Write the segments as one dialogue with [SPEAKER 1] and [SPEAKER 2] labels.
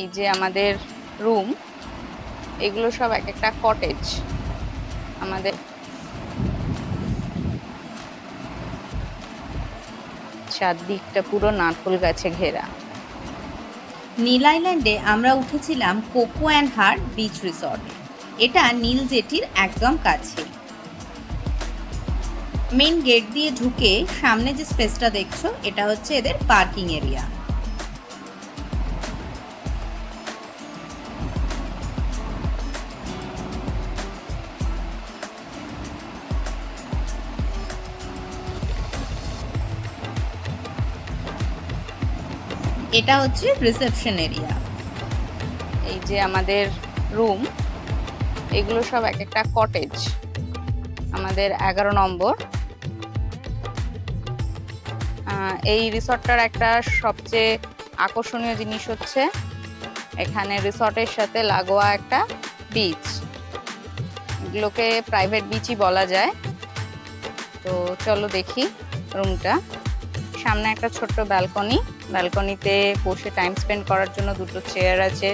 [SPEAKER 1] এই যে আমাদের রুম এগুলো সব এক একটা কটেজ আমাদের চারদিকটা পুরো নারকোল গাছে ঘেরা।
[SPEAKER 2] নীল আইল্যান্ডে আমরা উঠেছিলাম কোকো অ্যান্ড হার্ট বিচ রিসর্টে। এটা নীল জেটির একদম কাছে। মেন গেট দিয়ে ঢুকে সামনে যে স্পেসটা দেখছ, এটা হচ্ছে এদের পার্কিং এরিয়া। এটা হচ্ছে রিসেপশন এরিয়া
[SPEAKER 1] এই যে আমাদের রুম এগুলো সব এক একটা কটেজ আমাদের এগারো নম্বর। এই রিসর্টটার একটা সবচেয়ে আকর্ষণীয় জিনিস হচ্ছে, এখানে রিসর্টের সাথে লাগোয়া একটা বিচ এগুলোকে প্রাইভেট বিচই বলা যায়। তো চলো দেখি রুমটা সামনে একটা ছোট্ট ব্যালকনি ব্যালকনিতে বসে টাইম স্পেন্ড করার জন্য দুটো চেয়ার আছে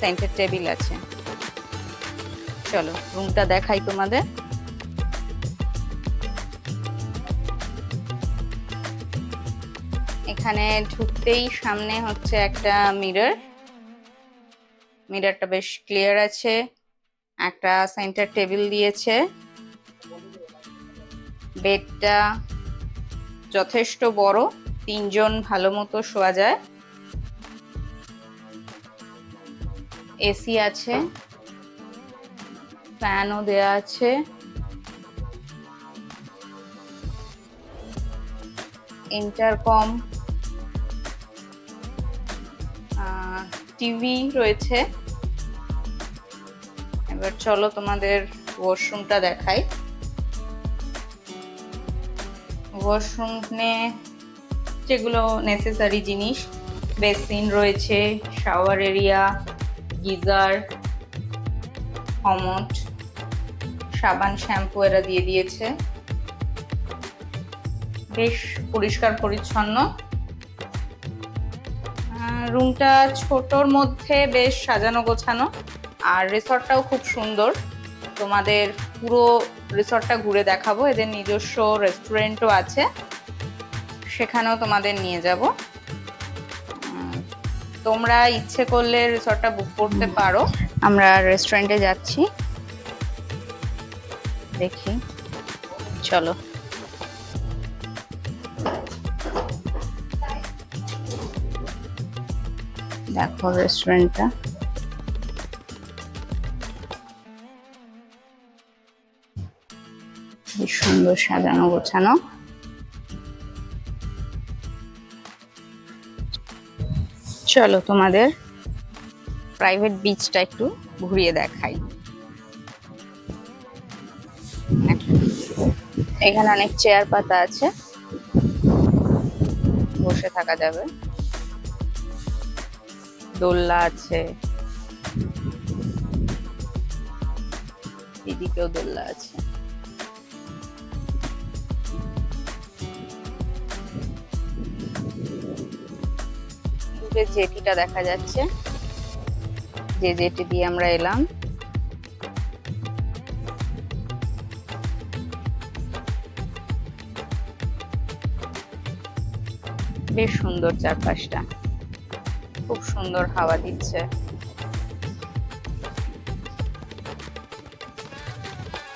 [SPEAKER 1] সেন্টার টেবিল আছে। চলো রুমটা দেখাই তোমাদের। এখানে ঢুকতেই সামনে হচ্ছে একটা মিরর মিররটা বেশ ক্লিয়ার আছে। একটা সেন্টার টেবিল দিয়েছে। বেডটা যথেষ্ট বড়, তিনজন ভালো মতো শোয়া যায়। এসি আছে, ফ্যানও দেয়া আছে। ইন্টারকম টিভি রয়েছে। এবার চলো তোমাদের ওয়াশরুমটা দেখাই। ওয়াশরুমে যেগুলো নেসেসারি জিনিস বেসিন রয়েছে শাওয়ার এরিয়া গিজার, কমট, সাবান শ্যাম্পু এরা দিয়ে দিয়েছে। বেশ পরিষ্কার পরিচ্ছন্ন। রুমটা ছোটর মধ্যে বেশ সাজানো গোছানো। আর রিসর্টটাও খুব সুন্দর। তোমাদের পুরো রিসর্টটা ঘুরে দেখাবো। এদের নিজস্ব রেস্টুরেন্টও আছে। সেখানেও তোমাদের নিয়ে যাব। তোমরা ইচ্ছে করলে রিসর্টটা বুক করতে পারো। আমরা রেস্টুরেন্টে যাচ্ছি। দেখি। চলো। দেখো রেস্টুরেন্টটা বেশ সুন্দর সাজানো গোছানো। চলো তোমাদের প্রাইভেট বিচটা একটু ঘুরিয়ে দেখাই। এখানে অনেক চেয়ার পাতা আছে। বসে থাকা যাবে। দোলনা আছে। এদিকেও দোলনা আছে। দূরে জেটিটা দেখা যাচ্ছে, যে জেটি দিয়ে আমরা এলাম। বেশ সুন্দর চারপাশটা। খুব সুন্দর হাওয়া দিচ্ছে।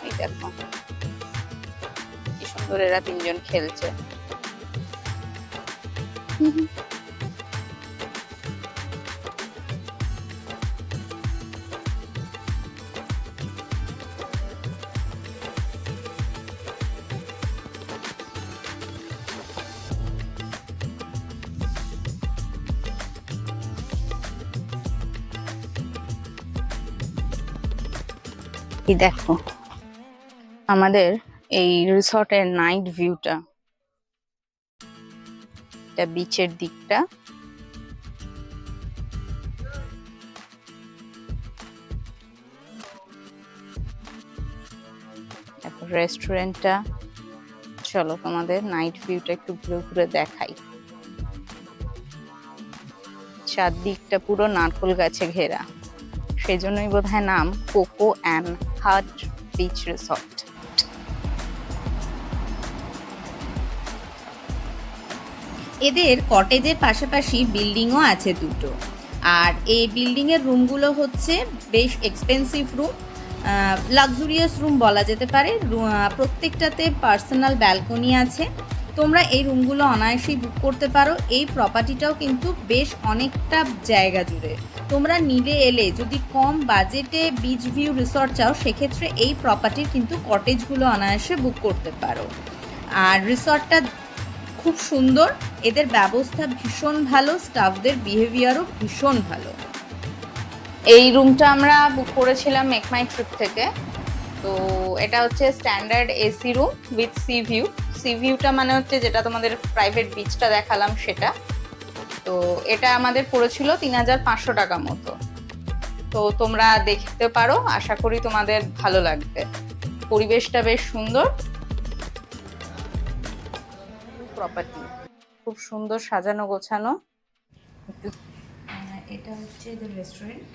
[SPEAKER 1] এই দেখো। সুন্দর এরা তিনজন খেলছে। এই দেখো? আমাদের এই রিসর্টের নাইট ভিউটা। এটা বিচের দিকটা। রেস্টুরেন্টটা। চলো তোমাদের নাইট ভিউটা একটু ঘুরে ঘুরে দেখাই। চারদিকটা পুরো নারকোল গাছে ঘেরা। সেই জন্যই বোধহয় নাম Coco and Heart beach resort
[SPEAKER 2] এদের কটেজের পাশাপাশি বিল্ডিংও আছে দুটো। আর এই বিল্ডিংয়ের রুমগুলো হচ্ছে বেশ এক্সপেন্সিভ রুম লাক্সুরিয়াস রুম বলা যেতে পারে। প্রত্যেকটাতে পার্সোনাল ব্যালকনি আছে। তোমরা এই রুমগুলো অনায়াসেই বুক করতে পারো। এই প্রপার্টিটাও কিন্তু বেশ অনেকটা জায়গা জুড়ে। তোমরা নিলে এলে যদি কম বাজেটে বিচ ভিউ রিসর্ট চাও, সেক্ষেত্রে এই প্রপার্টির কিন্তু কটেজগুলো অনায়াসে বুক করতে পারো। আর রিসর্টটা খুব সুন্দর। এদের ব্যবস্থা ভীষণ ভালো। স্টাফদের বিহেভিয়ারও ভীষণ ভালো।
[SPEAKER 1] এই রুমটা আমরা বুক করেছিলাম মেক মাই ট্রিপ থেকে। তো এটা হচ্ছে standard AC room with sea view sea ভিউটা মানে হচ্ছে যেটা তোমাদের প্রাইভেট বিচটা দেখালাম সেটা। তো এটা আমাদের পড়েছিল তিন হাজার পাঁচশো টাকা মতো। তো তোমরা দেখতে পারো, আশা করি তোমাদের ভালো লাগবে। পরিবেশটা বেশ সুন্দর। প্রপার্টি খুব সুন্দর সাজানো গোছানো।
[SPEAKER 2] এটা হচ্ছে রেস্টুরেন্ট